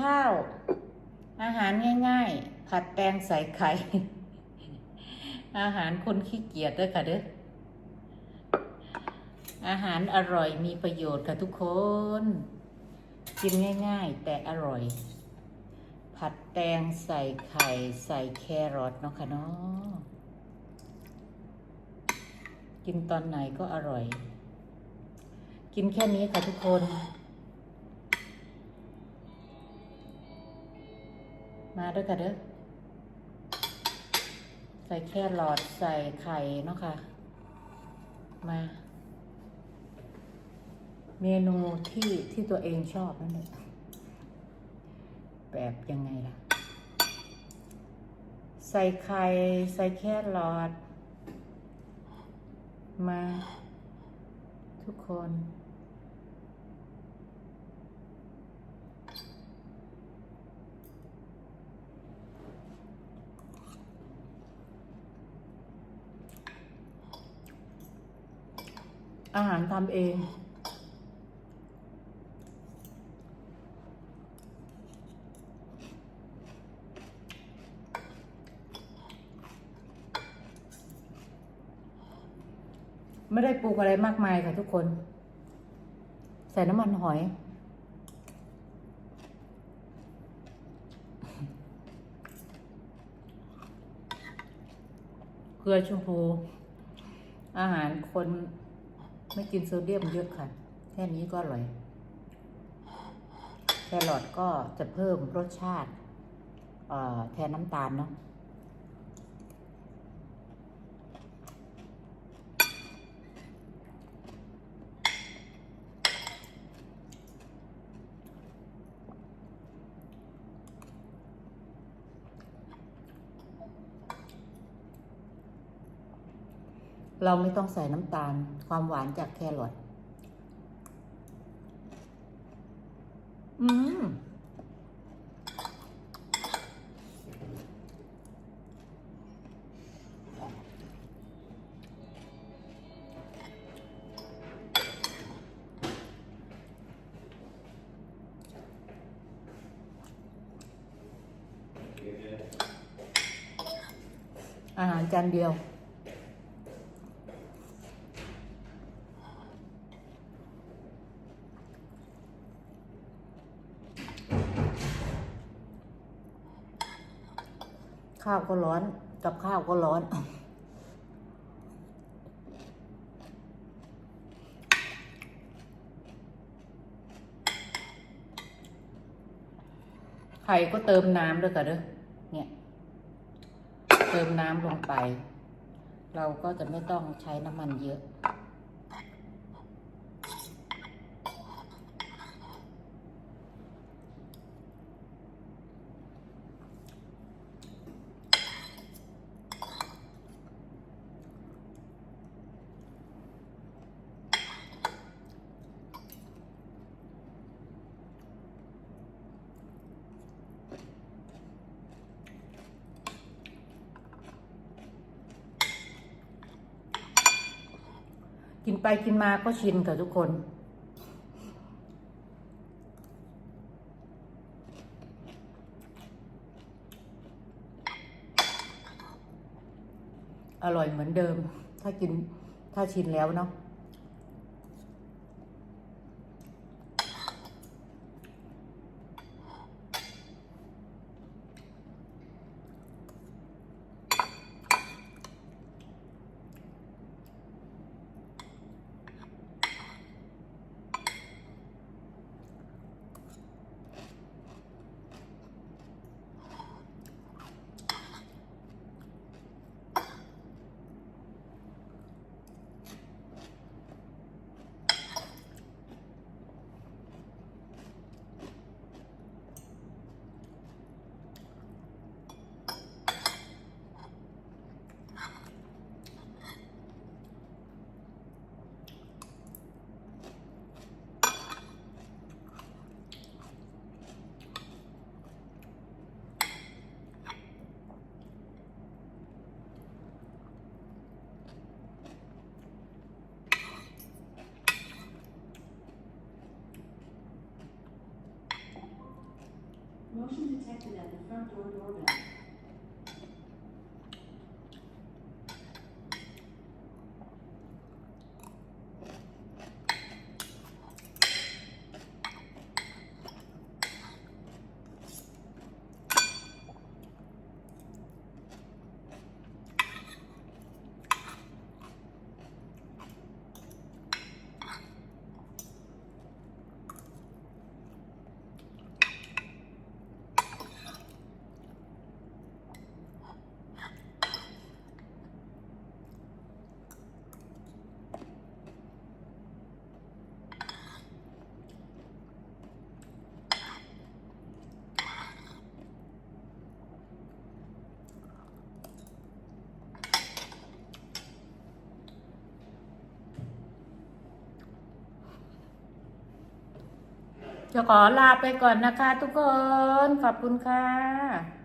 ข้าว อาหารง่ายๆ ผัดแตงใส่ไข่ อาหารคนขี้เกียจด้วยค่ะเด้ออาหารอร่อยมีประโยชน์ค่ะทุกคน กินง่ายๆ แต่อร่อย ผัดแตงใส่ไข่ใส่แครอทเนาะค่ะเนาะกินตอนไหนก็อร่อย กินแค่นี้ค่ะทุกคน มาด้วยกันเด้อใส่แครอทใส่ไข่เนาะค่ะ มา เมนูที่ที่ตัวเองชอบนั่นแหละแบบยังไงล่ะ ใส่ไข่ ใส่แครอทมา ทุกคน อาหารทำเอง ไม่ได้ปรุงอะไรมากมายค่ะทุกคน ใส่น้ำมันหอยเกลือชมพู อาหารคน ไม่กินโซเดียมเยอะค่ะ แค่นี้ก็อร่อย แครอทก็จะเพิ่มรสชาติเอ่อแทนน้ำตาลเนาะ เราไม่ต้องใส่น้ำตาลความหวานจากแครอทอืมอาหารจานเดียว ข้าวก็ร้อน กับข้าวก็ร้อน ไข่ก็เติมน้ำด้วยกันเด้อเนี่ย เติมน้ำลงไป เราก็จะไม่ต้องใช้น้ำมันเยอะ กินไปกินมาก็ชินค่ะทุกคน อร่อยเหมือนเดิม ถ้ากินถ้าชินแล้วเนาะ Motion detected at the front door doorbell. จะขอลาไปก่อนนะคะทุกคน ขอบคุณค่ะ